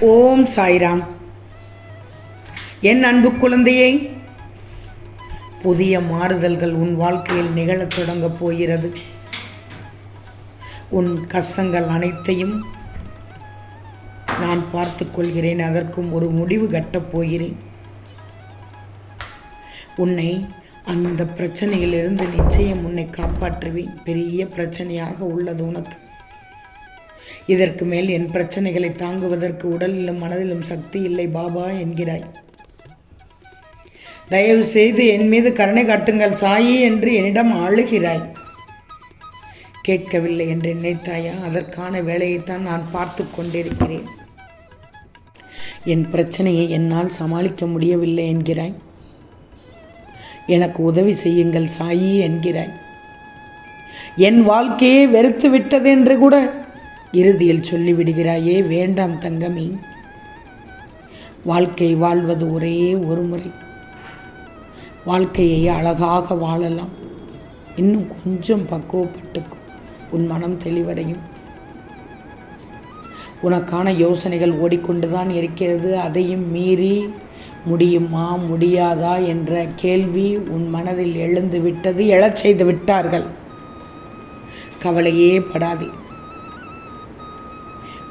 ஓம் சாய்ராம். என் அன்பு குழந்தையை புதிய மாறுதல்கள் உன் வாழ்க்கையில் நிகழத் தொடங்கப் போகிறது. உன் கஷ்டங்கள் அனைத்தையும் நான் பார்த்து கொள்கிறேன் அதற்கும் ஒரு முடிவு கட்டப் போகிறேன். உன்னை அந்த பிரச்சனையிலிருந்து நிச்சயம் உன்னை காப்பாற்றுவேன். பெரிய பிரச்சனையாக உள்ளது உனக்கு. இதற்கு மேல் என் பிரச்சனைகளை தாங்குவதற்கு உடலிலும் மனதிலும் சக்தி இல்லை பாபா என்கிறாய். தயவு செய்து என் மீது கருணை காட்டுங்கள் சாயி என்று என்னிடம் அழுகிறாய் கேட்கவில்லை என்று நினைத்தாயா? அதற்கான வேலையைத்தான் நான் பார்த்து கொண்டிருக்கிறேன். என் பிரச்சனையை என்னால் சமாளிக்க முடியவில்லை என்கிறாய். எனக்கு உதவி செய்யுங்கள் சாயி என்கிறாய். என் வாழ்க்கையை வெறுத்து விட்டது என்று கூட இறுதியில் சொல்லிவிடுகிறாயே வேண்டாம் தங்கமி. வாழ்க்கை வாழ்வது ஒரே ஒரு முறை. வாழ்க்கையை அழகாக வாழலாம். இன்னும் கொஞ்சம் பக்குவப்பட்டுக்கும் உன் மனம் தெளிவடையும். உனக்கான யோசனைகள் ஓடிக்கொண்டுதான் இருக்கிறது. அதையும் மீறி முடியுமா முடியாதா என்ற கேள்வி உன் மனதில் எழுந்து விட்டது எழச் செய்து விட்டார்கள். கவலையே படாதே.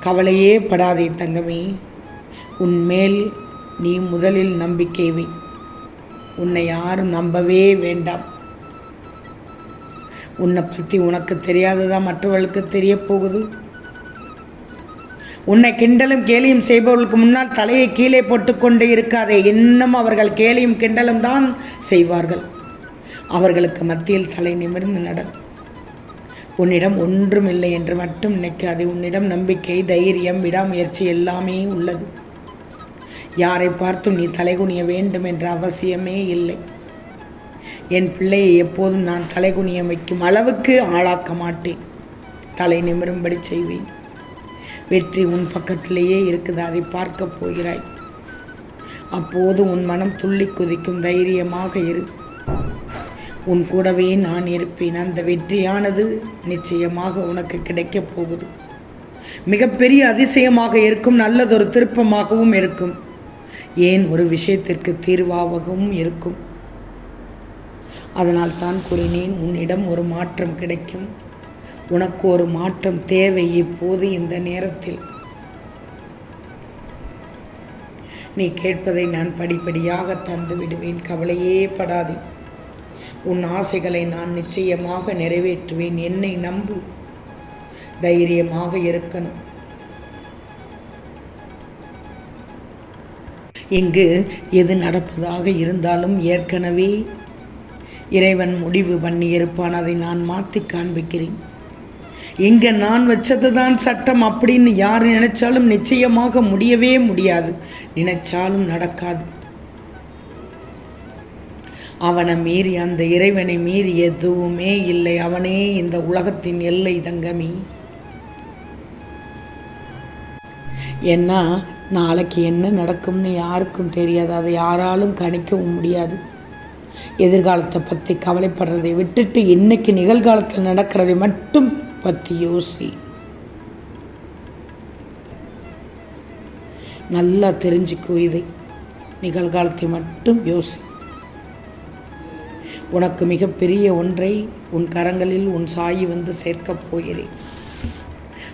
கவலையே படாதே தங்கமே. உன் மேல் நீ முதலில் நம்பிக்கை வை. உன்னை யாரும் நம்பவே வேண்டாம். உன்னை பற்றி உனக்கு தெரியாததா மற்றவர்களுக்கு தெரிய போகுது? உன்னை கிண்டலும் கேலியும் செய்பவர்களுக்கு முன்னால் தலையை கீழே போட்டுக்கொண்டு இருக்காதே. இன்னும் அவர்கள் கேலியும் கிண்டலும் தான் செய்வார்கள். அவர்களுக்கு மத்தியில் தலை நிமிர்ந்து நட உன்னிடம் ஒன்றும் இல்லை என்று மட்டும் நினைக்காதே. உன்னிடம் நம்பிக்கை தைரியம் விடாமுயற்சி எல்லாமே உள்ளது. யாரை பார்த்தும் நீ தலைகுனிய வேண்டும் என்ற அவசியமே இல்லை. என் பிள்ளையை எப்போதும் நான் தலைகுனிய வைக்கும் அளவுக்கு ஆளாக்க மாட்டேன். தலை நிமிரும்படி செய்வேன். வெற்றி உன் பக்கத்திலேயே இருக்குது அதை பார்க்க போகிறாய். அப்போது உன் மனம் துள்ளி குதிக்கும் தைரியமாக இரு. உன் கூடவே நான் இருப்பேன். அந்த வெற்றியானது நிச்சயமாக உனக்கு கிடைக்கப் போகுது. மிகப்பெரிய அதிசயமாக இருக்கும் நல்லதொரு திருப்பமாகவும் இருக்கும். ஏன் ஒரு விஷயத்திற்கு தீர்வாகவும் இருக்கும்? அதனால் தான் கூறினேன் உன்னிடம் ஒரு மாற்றம் கிடைக்கும். உனக்கு ஒரு மாற்றம் தேவை இப்போது இந்த நேரத்தில். நீ கேட்பதை நான் படிப்படியாக தந்து விடுவேன் கவலையே படாதே. உன் ஆசைகளை நான் நிச்சயமாக நிறைவேற்றுவேன். என்னை நம்பு. தைரியமாக இருக்கணும். இங்கு எது நடப்பதாக இருந்தாலும் ஏற்கனவே இறைவன் முடிவு பண்ணியிருப்பான். அதை நான் மாற்றி காண்பிக்கிறேன். இங்கே நான் வச்சது தான் சட்டம். அப்படின்னு யார் நினைச்சாலும் நிச்சயமாக முடியவே முடியாது. நினைச்சாலும் நடக்காது. அவனை மீறி அந்த இறைவனை மீறி எதுவுமே இல்லை. அவனே இந்த உலகத்தின் எல்லை தங்கமி. ஏன்னா நாளைக்கு என்ன நடக்கும்னு யாருக்கும் தெரியாது. அதை யாராலும் கணிக்கவும் முடியாது. எதிர்காலத்தை பற்றி கவலைப்படுறதை விட்டுட்டு இன்னைக்கு நிகழ்காலத்தில் நடக்கிறதை மட்டும் பற்றி யோசி. நல்லா தெரிஞ்சுக்கோ இதை. நிகழ்காலத்தை மட்டும் யோசி. உனக்கு மிகப்பெரிய ஒன்றை உன் கரங்களில் உன் சாயி வந்து சேர்க்கப் போகிறேன்.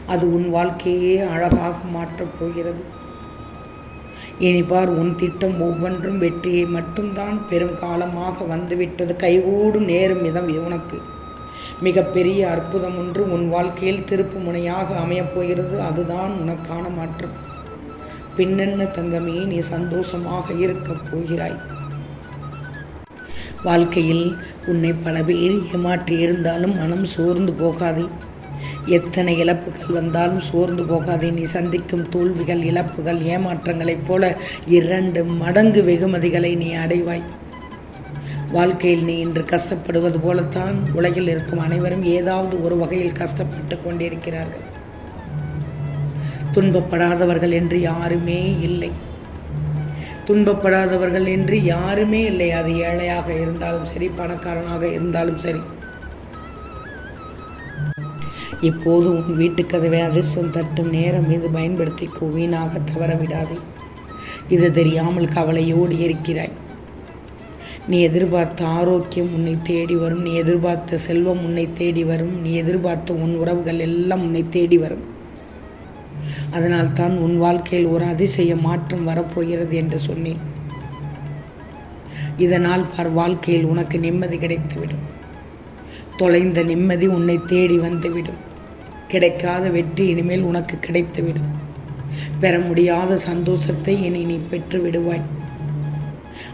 அது உன் வாழ்க்கையே அழகாக மாற்றப் போகிறது. இனிபார் உன் திட்டம் ஒவ்வொன்றும் வெற்றியை மட்டும்தான் பெரும் காலமாக வந்துவிட்டது. கைகூடும் நேரும் விதம் உனக்கு. மிகப்பெரிய அற்புதம் ஒன்று உன் வாழ்க்கையில் திருப்பு முனையாக அமையப் போகிறது. அதுதான் உனக்கான மாற்றம். பின்னென்ன தங்கமே நீ சந்தோஷமாக இருக்கப் போகிறாய். வாழ்க்கையில் உன்னை பல பேர் ஏமாற்றி இருந்தாலும் மனம் சோர்ந்து போகாதே. எத்தனை இழப்புகள் வந்தாலும் சோர்ந்து போகாதே. நீ சந்திக்கும் தோல்விகள் இழப்புகள் ஏமாற்றங்களைப் போல இரண்டு மடங்கு வெகுமதிகளை நீ அடைவாய். வாழ்க்கையில் நீ இன்று கஷ்டப்படுவது போலத்தான் உலகில் இருக்கும் அனைவரும் ஏதாவது ஒரு வகையில் கஷ்டப்பட்டு கொண்டிருக்கிறார்கள். துன்பப்படாதவர்கள் என்று யாருமே இல்லை. துன்பப்படாதவர்கள் என்று யாருமே இல்லை. அது ஏழையாக இருந்தாலும் சரி பணக்காரனாக இருந்தாலும் சரி. இப்போது உன் வீட்டுக்கதவை அதிர்ஷ்டம் தட்டும் நேரம் இது பயன்படுத்தி வீணாக தவற விடாதே இது தெரியாமல் கவலையோடு இருக்கிறாய். நீ எதிர்பார்த்த ஆரோக்கியம் உன்னை தேடி வரும் நீ எதிர்பார்த்த செல்வம் உன்னை தேடி வரும் நீ எதிர்பார்த்த உன் உறவுகள் எல்லாம் உன்னை தேடி வரும். அதனால் தான் உன் வாழ்க்கையில் ஒரு அதிசய மாற்றம் வரப்போகிறது என்று சொன்னேன். இதனால் பார் வாழ்க்கையில் உனக்கு நிம்மதி கிடைத்துவிடும். தொலைந்த நிம்மதி உன்னை தேடி வந்துவிடும். கிடைக்காத வெற்றி இனிமேல் உனக்கு கிடைத்துவிடும். பெற முடியாத சந்தோஷத்தை இனி நீ பெற்று விடுவாய்.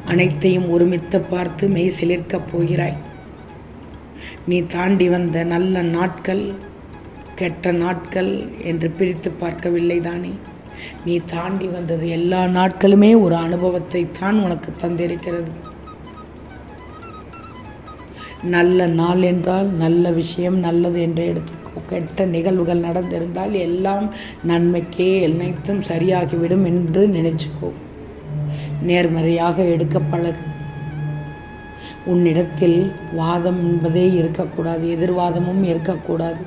அனைத்தையும் ஒருமித்த பார்த்து மெய் சிலிர்க்கப் போகிறாய். நீ தாண்டி வந்த நல்ல நாட்கள் கெட்ட நாட்கள் என்று பிரித்து பார்க்கவில்லை தானே? நீ தாண்டி வந்தது எல்லா நாட்களுமே ஒரு அனுபவத்தை தான் உனக்கு தந்திருக்கிறது. நல்ல நாள் என்றால் நல்ல விஷயம் நல்லது என்று எடுத்துக்கோ. கெட்ட நிகழ்வுகள் நடந்திருந்தால் எல்லாம் நன்மைக்கே அனைத்தும் சரியாகிவிடும் என்று நினைச்சுக்கோ. நேர்மறையாக எடுக்க பழகு. உன்னிடத்தில் வாதம் என்பதே இருக்கக்கூடாது எதிர்வாதமும் இருக்கக்கூடாது.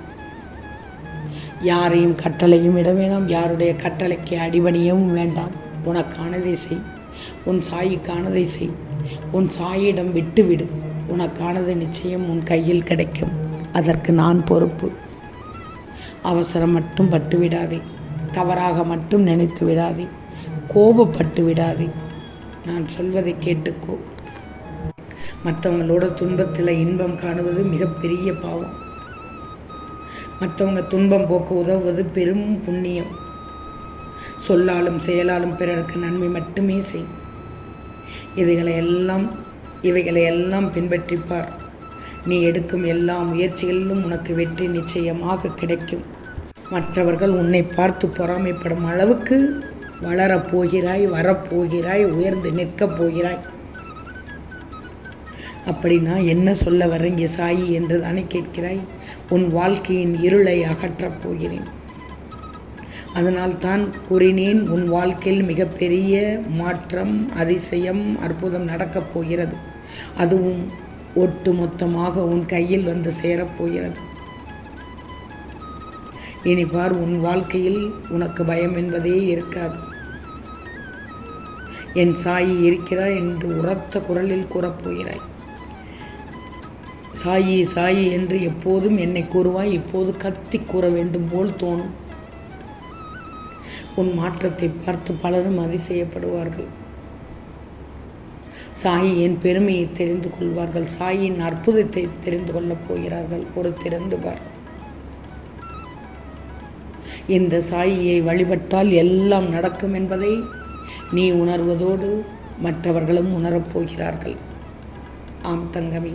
யாரையும் கட்டளையும் இட வேண்டாம் யாருடைய கட்டளைக்கு அடிபணியவும் வேண்டாம். உனக்கானதை செய். உன் சாயிக்கானதை செய். உன் சாயிடம் விட்டுவிடு. உனக்கானது நிச்சயம் உன் கையில் கிடைக்கும். அதற்கு நான் பொறுப்பு. அவசரம் மட்டும் பட்டு விடாதே. தவறாக மட்டும் நினைத்து விடாதே. கோபப்பட்டு விடாதே. நான் சொல்வதை கேட்டுக்கோ. மற்றவங்களோட துன்பத்தில் இன்பம் காணுவது மிகப்பெரிய பாவம். மற்றவங்க துன்பம் போக்க உதவுவது பெரும் புண்ணியம். சொல்லாலும் செயலாலும் பிறருக்கு நன்மை மட்டுமே செய். இதுகளை எல்லாம் இவைகளை எல்லாம் பின்பற்றிப்பார். நீ எடுக்கும் எல்லா முயற்சிகளிலும் உனக்கு வெற்றி நிச்சயமாக கிடைக்கும். மற்றவர்கள் உன்னை பார்த்து பொறாமைப்படும் அளவுக்கு வளரப் போகிறாய் வரப்போகிறாய் உயர்ந்து நிற்கப் போகிறாய். அப்படின்னா என்ன சொல்ல வரேங்க சாயி என்று தானே கேட்கிறாய்? உன் வாழ்க்கையின் இருளை அகற்றப் போகிறேன். அதனால் தான் கூறினேன் உன் வாழ்க்கையில் மிகப்பெரிய மாற்றம் அதிசயம் அற்புதம் நடக்கப் போகிறது. அதுவும் ஒட்டு மொத்தமாக உன் கையில் வந்து சேரப்போகிறது இனி பார் உன் வாழ்க்கையில் உனக்கு பயம் என்பதே இருக்காது. என் சாயி இருக்கிறாய் என்று உரத்த குரலில் கூறப்போகிறாய் சாயி சாயி என்று எப்போதும் என்னை கூறுவாய் இப்போது கத்தி கூற வேண்டும் போல் தோணும். உன் மாற்றத்தை பார்த்து பலரும் அதிசயப்படுவார்கள். சாயியின் பெருமையை தெரிந்து கொள்வார்கள். சாயின் அற்புதத்தை தெரிந்து கொள்ளப் போகிறார்கள். பொறுத்திருந்து பார். இந்த சாயியை வழிபட்டால் எல்லாம் நடக்கும் என்பதை நீ உணர்வதோடு மற்றவர்களும் உணரப் போகிறார்கள். ஆம் தங்கமி.